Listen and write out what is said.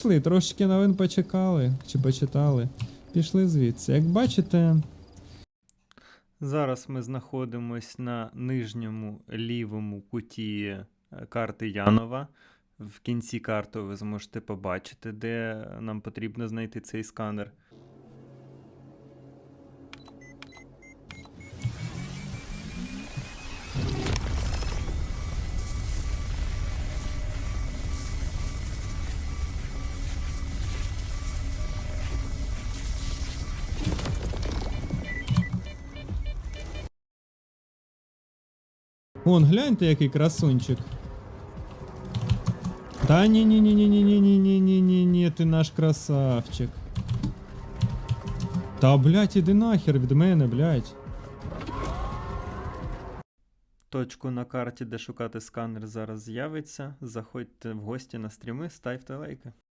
Пішли, трошки новин почекали чи почитали. Пішли звідси. Як бачите. Зараз ми знаходимось на нижньому лівому куті е, карти Янова. В кінці карти ви зможете побачити, де нам потрібно знайти цей сканер. Вон, гляньте, який красунчик. Та ні ні ні ні ні ні ні ні ні ні ні ти наш красавчик. Та блять, іди нахер від мене, блять. Точку на карті, де шукати сканер, зараз з'явиться. Заходьте в гості на стріми, ставте лайки.